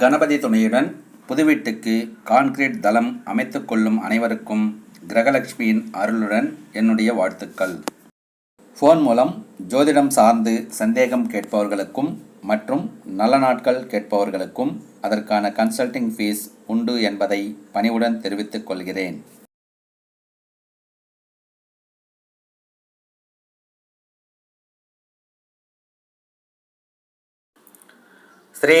கணபதி துணையுடன் புது வீட்டுக்கு கான்கிரீட் தளம் அமைத்து கொள்ளும் அனைவருக்கும் கிரகலட்சுமியின் அருளுடன் என்னுடைய வாழ்த்துக்கள். ஃபோன் மூலம் ஜோதிடம் சார்ந்து சந்தேகம் கேட்பவர்களுக்கும் மற்றும் நல்ல நாட்கள் கேட்பவர்களுக்கும் அதற்கான கன்சல்டிங் ஃபீஸ் உண்டு என்பதை பணிவுடன் தெரிவித்துக் கொள்கிறேன். ஸ்ரீ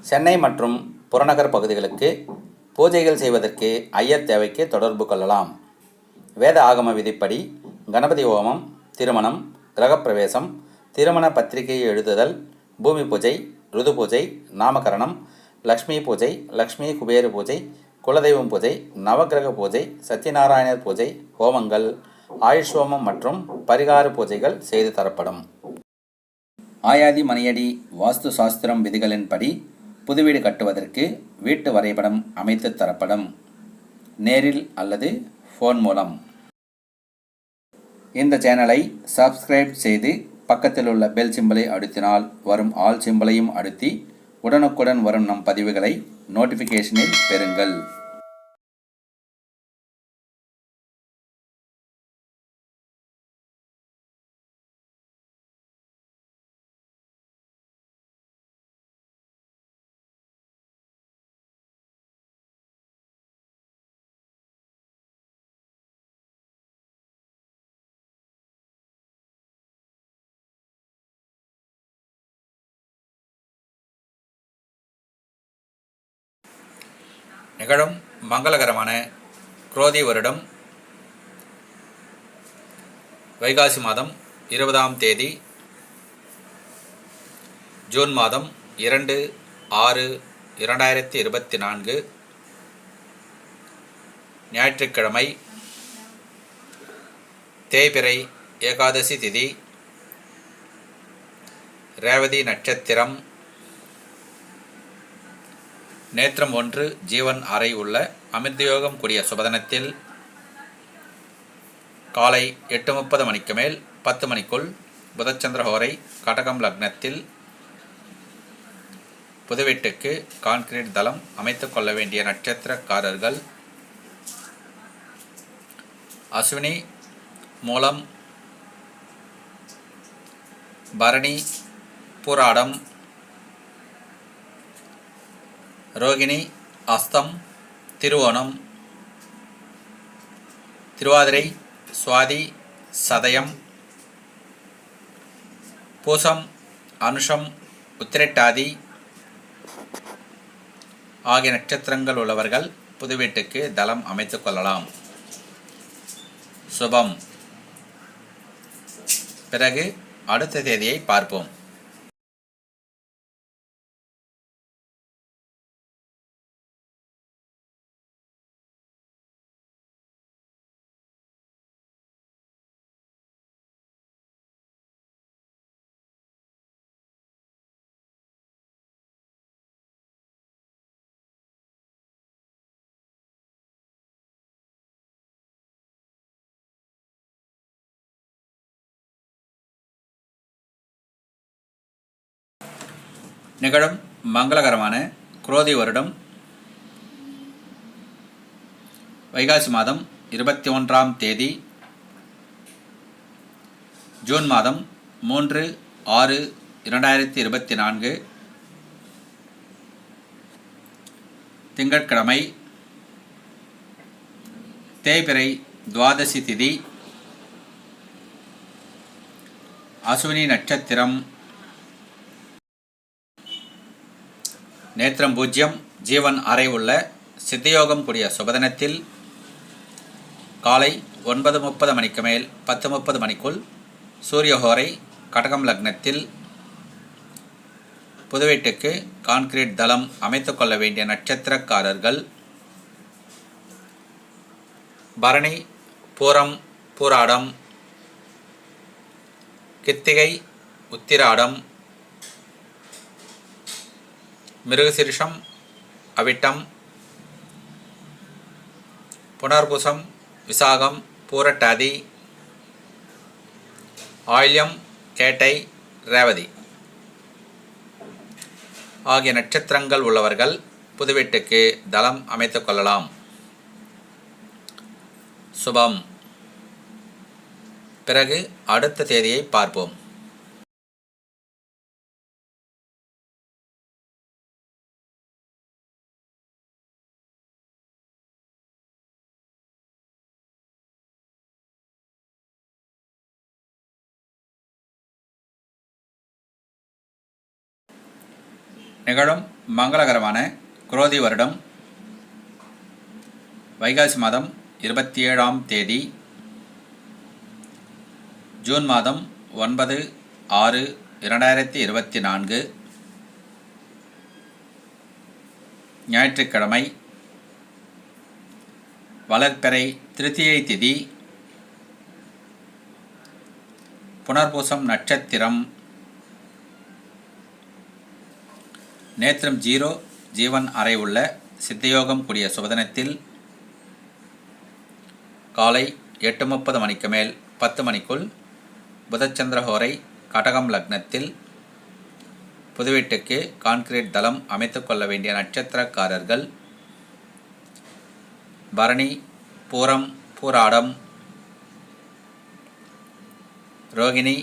சென்னை மற்றும் புறநகர் பகுதிகளுக்கு பூஜைகள் செய்வதற்கு ஐயர் தேவைக்கு தொடர்பு கொள்ளலாம். வேத ஆகம விதிப்படி கணபதி ஹோமம் திருமணம் கிரகப்பிரவேசம் திருமண பத்திரிகை எழுதுதல் பூமி பூஜை ருது பூஜை நாமகரணம் லக்ஷ்மி பூஜை லக்ஷ்மி குபேர பூஜை குலதெய்வம் பூஜை நவக்கிரக பூஜை சத்யநாராயணர் பூஜை ஹோமங்கள் ஆயுஷ் ஹோமம் மற்றும் பரிகார பூஜைகள் செய்து தரப்படும். ஆயாதி மணியடி வாஸ்து சாஸ்திரம் விதிகளின்படி புது வீடு கட்டுவதற்கு வீட்டு வரைபடம் அமைத்து தரப்படும். நேரில் அல்லது ஃபோன் மூலம். இந்த சேனலை சப்ஸ்கிரைப் செய்து பக்கத்தில் உள்ள பெல் சிம்பலை அழுத்தினால் வரும் ஆல் சிம்பலையும் அழுத்தி உடனுக்குடன் வரும் நம் பதிவுகளை நோட்டிஃபிகேஷனில் பெறுங்கள். நிகழும் மங்களகரமான குரோதி வருடம் வைகாசி மாதம் இருபதாம் தேதி ஜூன் மாதம் இரண்டு ஆறு இரண்டாயிரத்தி இருபத்தி நான்கு ஞாயிற்றுக்கிழமை தேய்பிறை ஏகாதசி திதி ரேவதி நட்சத்திரம் நேத்திரம் ஒன்று ஜீவன் அறை உள்ள அமிர்தயோகம் கூடிய சுபதனத்தில் காலை எட்டு முப்பது மணிக்கு மேல் பத்து மணிக்குள் புதச்சந்திரஹோரை கடகம் லக்னத்தில் புதுவீட்டுக்கு கான்கிரீட் தளம் அமைத்து கொள்ள வேண்டிய நட்சத்திரக்காரர்கள் அஸ்வினி மூலம் பரணி பூராடம் ரோகிணி அஸ்தம் திருவோணம் திருவாதிரை சுவாதி சதயம் பூசம் அனுஷம் உத்திரட்டாதி ஆகிய நட்சத்திரங்கள் உள்ளவர்கள் புது வீட்டுக்கு தளம் அமைத்துக் கொள்ளலாம். சுபம். பிறகு அடுத்த தேதியை பார்ப்போம். நிகழும் மங்களகரமான குரோதி வருடம் வைகாசி மாதம் இருபத்தி ஒன்றாம் தேதி ஜூன் மாதம் மூன்று ஆறு இரண்டாயிரத்தி இருபத்தி நான்கு திங்கட்கிழமை தேய்பிறை துவாதசி திதி அசுவினி நட்சத்திரம் நேத்திரம் பூஜ்யம் ஜீவன் அறை உள்ள சித்தயோகம் கூடிய சுபதினத்தில் காலை ஒன்பது முப்பது மணிக்கு மேல் பத்து முப்பது மணிக்குள் சூரியஹோரை கடகம் லக்னத்தில் புதுவீட்டுக்கு கான்கிரீட் தளம் அமைத்து கொள்ள வேண்டிய நட்சத்திரக்காரர்கள் பரணி பூரம் பூராடம் கித்திகை உத்திராடம் மிருகசிரிஷம் அவிட்டம் புனர்புசம் விசாகம் பூரட்டாதி ஆயில்யம் கேட்டை ரேவதி. ஆகிய நட்சத்திரங்கள் உள்ளவர்கள் புதுவீட்டுக்கு தளம் அமைத்துக் கொள்ளலாம். சுபம். பிறகு அடுத்த தேதியை பார்ப்போம். நிகழும் மங்களகரமான குரோதி வருடம் வைகாசி மாதம் இருபத்தி ஏழாம் தேதி ஜூன் மாதம் ஒன்பது ஆறு இரண்டாயிரத்தி இருபத்தி நான்கு ஞாயிற்றுக்கிழமை வளர்ப்பறை திருத்தியை திதி புனர்பூசம் நட்சத்திரம் நேத்திரம் ஜீரோ ஜீவன் அறை உள்ள சித்தயோகம் கூடிய சுபதனத்தில் காலை எட்டு முப்பது மணிக்கு மேல் பத்து மணிக்குள் புதச்சந்திரஹோரை கடகம் லக்னத்தில் புதுவீட்டுக்கு கான்கிரீட் தளம் அமைத்துக்கொள்ள வேண்டிய நட்சத்திரக்காரர்கள் பரணி பூரம் பூராடம் ரோகிணி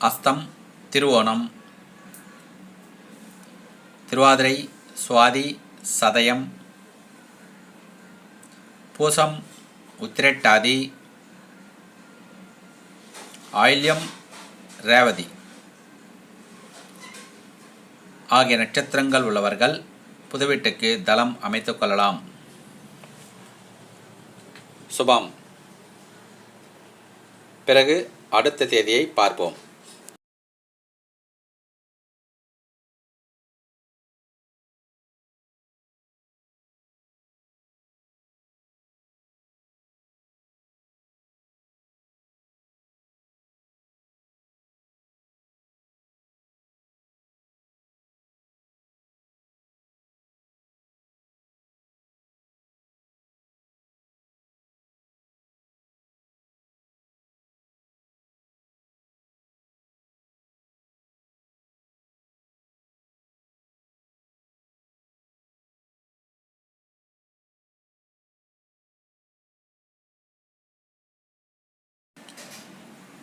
அஸ்தம் திருவோணம் திருவாதிரை சுவாதி சதயம் பூசம் உத்திரட்டாதி ஆயில்யம் ரேவதி ஆகிய நட்சத்திரங்கள் உள்ளவர்கள் புதுவீட்டுக்கு தளம் அமைத்துக் கொள்ளலாம். சுபம். பிறகு அடுத்த தேதியை பார்ப்போம்.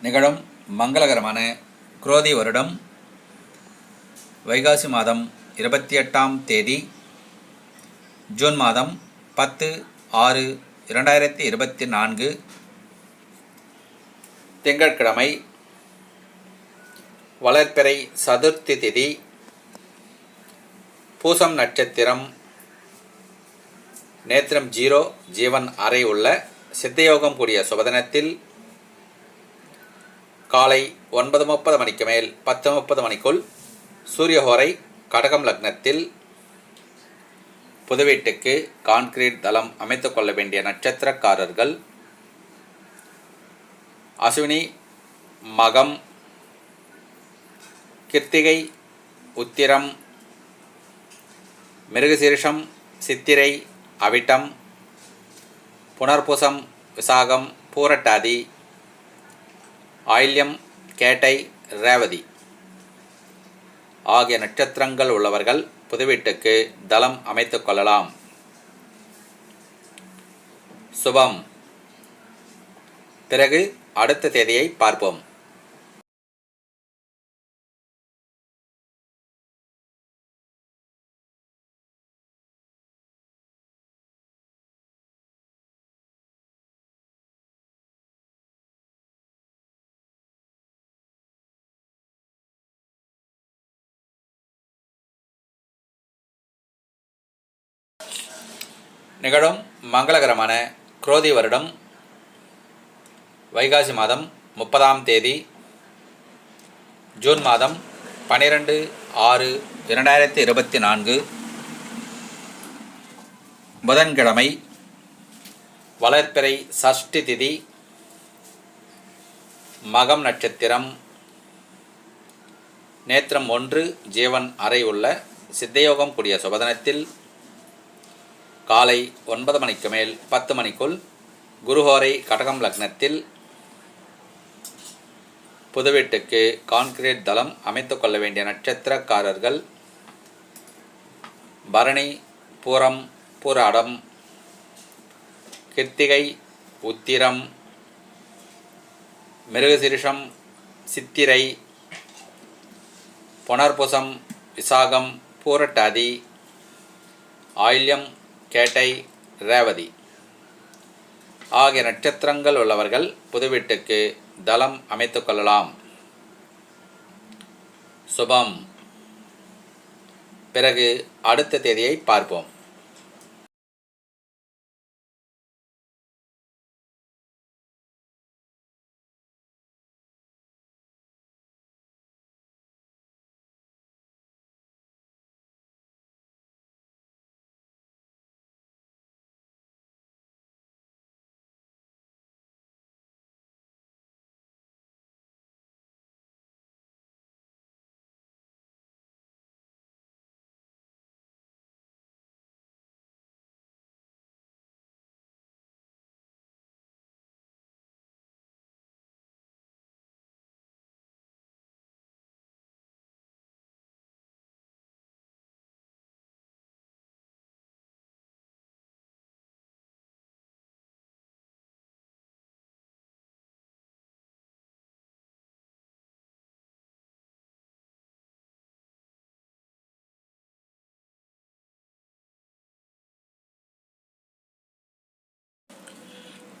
நிகழும் மங்களகரமான குரோதி வருடம் வைகாசி மாதம் இருபத்தி எட்டாம் தேதி ஜூன் மாதம் பத்து ஆறு இரண்டாயிரத்தி இருபத்தி நான்கு திங்கட்கிழமை வளர்ப்பிறை சதுர்த்தி திதி பூசம் நட்சத்திரம் நேத்திரம் ஜீரோ ஜீவன் அறை உள்ள சித்தயோகம் கூடிய சுபதனத்தில் காலை ஒன்பது முப்பது மணிக்கு மேல் பத்து முப்பது மணிக்குள் சூரியஹோரை கடகம் லக்னத்தில் புதுவீட்டுக்கு கான்கிரீட் தளம் அமைத்து கொள்ள வேண்டிய நட்சத்திரக்காரர்கள் அஸ்வினி மகம் கிருத்திகை உத்திரம் மிருகசீரிஷம் சித்திரை அவிட்டம் புனர்பூசம் விசாகம் பூரட்டாதி ஆயில்யம் கேட்டை ரேவதி. ஆகிய நட்சத்திரங்கள் உள்ளவர்கள் புதுவீட்டுக்கு தளம் அமைத்துக் கொள்ளலாம். சுபம். பிறகு அடுத்த தேதியை பார்ப்போம். நிகழும் மங்களகரமான குரோதி வருடம் வைகாசி மாதம் முப்பதாம் தேதி ஜூன் மாதம் பன்னிரெண்டு ஆறு இரண்டாயிரத்தி இருபத்தி நான்கு. புதன்கிழமை வளர்ப்பிறை சஷ்டி திதி மகம் நட்சத்திரம். நேத்திரம் ஒன்று ஜீவன் அறை உள்ள சித்தயோகம் கூடிய சுபதனத்தில் காலை ஒன்பது மணிக்கு மேல் பத்து மணிக்குள் குருஹோரை கடகம் லக்னத்தில் புதுவீட்டுக்கு கான்கிரீட் தளம் அமைத்துக் கொள்ள வேண்டிய நட்சத்திரக்காரர்கள் பரணி பூரம் பூராடம் கிருத்திகை உத்திரம் மிருகசிரிஷம் சித்திரை புனர்புசம் விசாகம் பூரட்டாதி ஆயில்யம் கேட்டை ரேவதி. ஆகிய நட்சத்திரங்கள் உள்ளவர்கள் புதுவீட்டுக்கு தளம் அமைத்து கொள்ளலாம். சுபம். பிறகு அடுத்த தேதியை பார்ப்போம்.